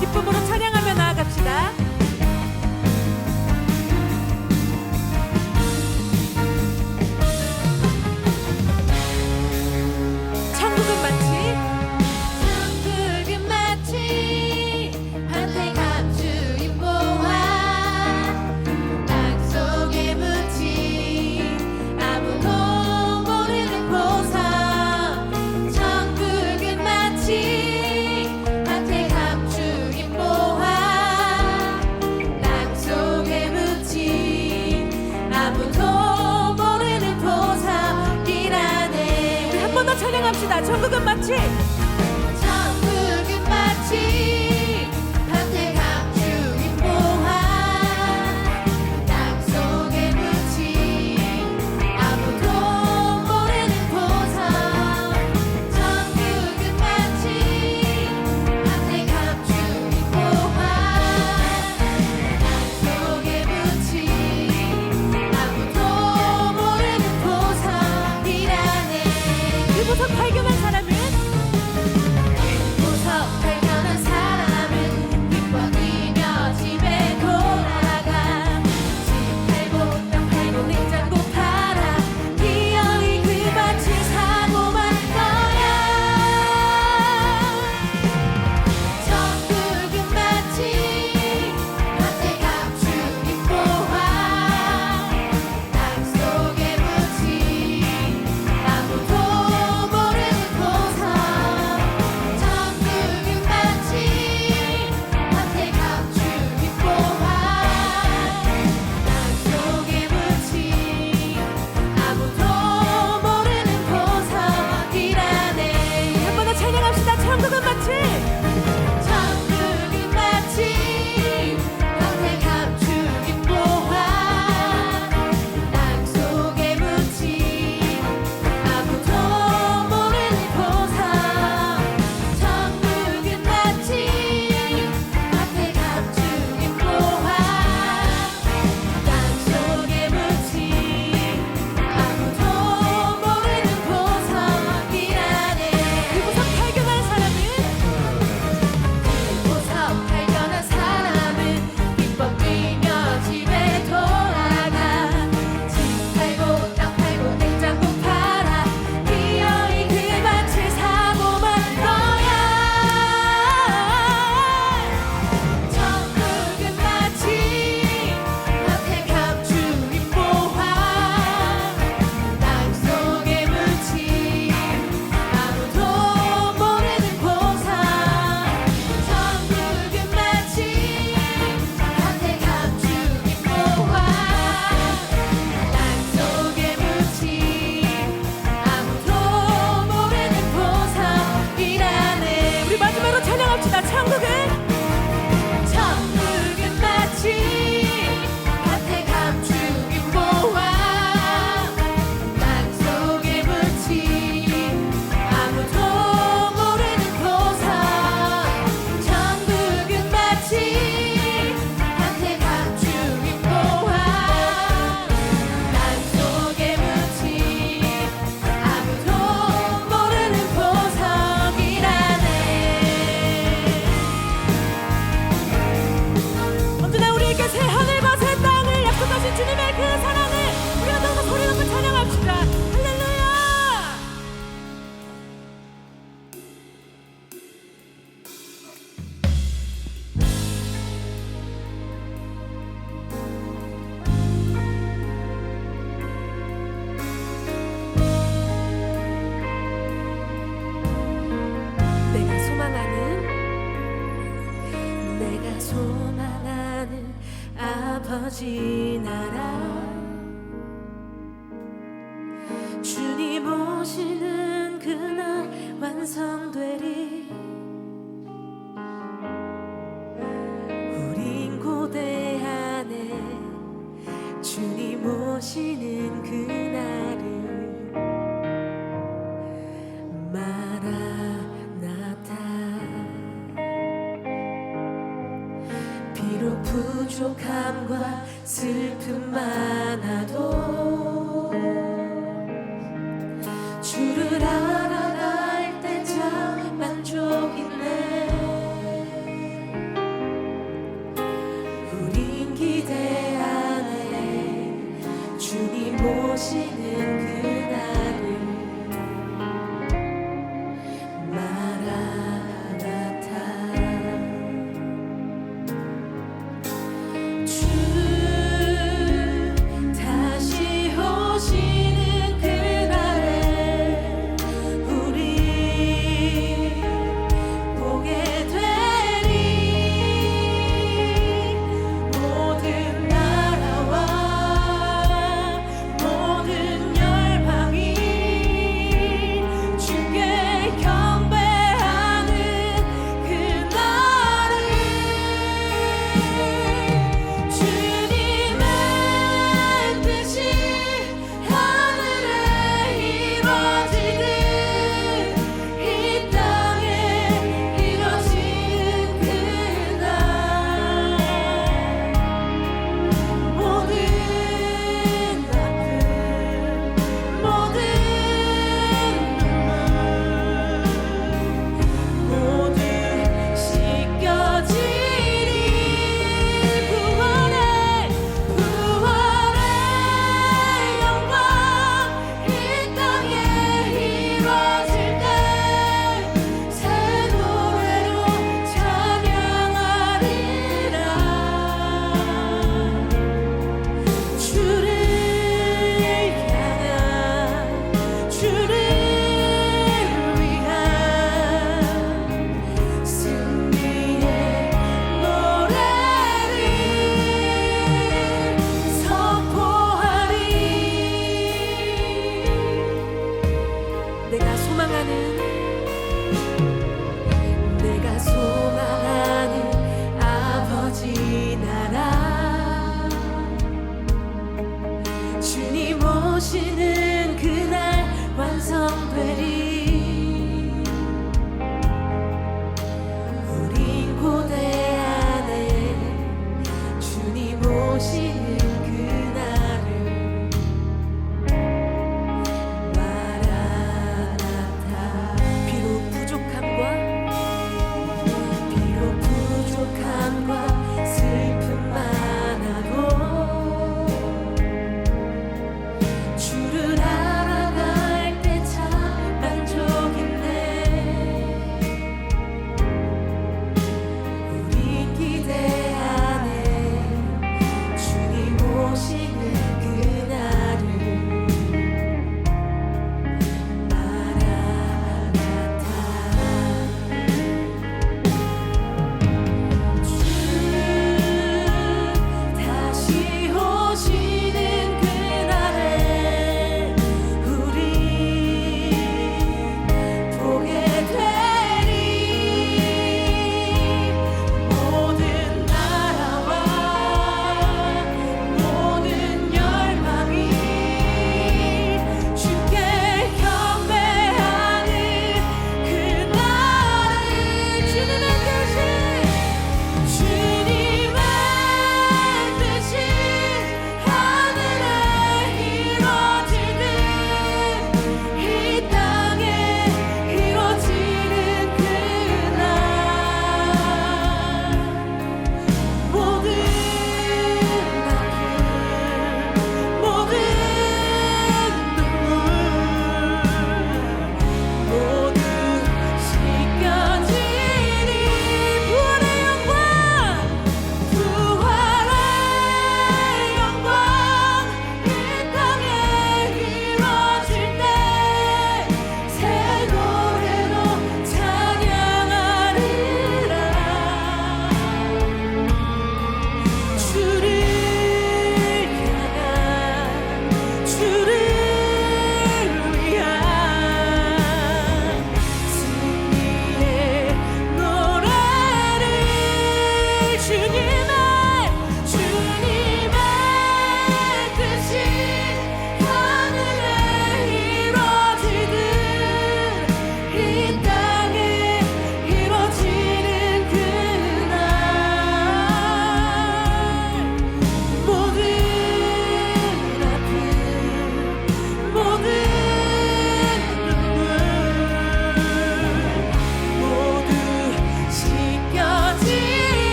기쁨으로 찬양. 천국은 마치 지 나라. 주님 오시는 그날 완성되리. 우린 고대 안에 주님 오시는 그 부족함과 슬픔 많아도 주를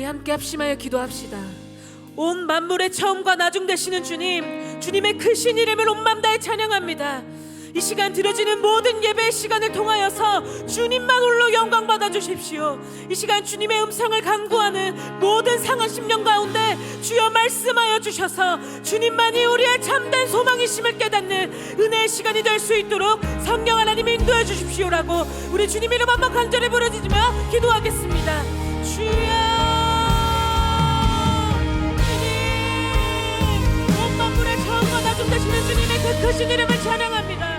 우리 함께 합심하여 기도합시다. 온 만물의 처음과 나중 되시는 주님, 주님의 크신 이름을 온맘 다해 찬양합니다. 이 시간 드려지는 모든 예배의 시간을 통하여서 주님만 홀로 영광 받아 주십시오. 이 시간 주님의 음성을 간구하는 모든 상한 심령 가운데 주여 말씀하여 주셔서 주님만이 우리의 참된 소망이심을 깨닫는 은혜의 시간이 될 수 있도록 성령 하나님 인도해 주십시오라고 우리 주님 이름 한번 간절히 부르짖으며 기도하겠습니다. 주여 주님의 그 크신 이름을 찬양합니다.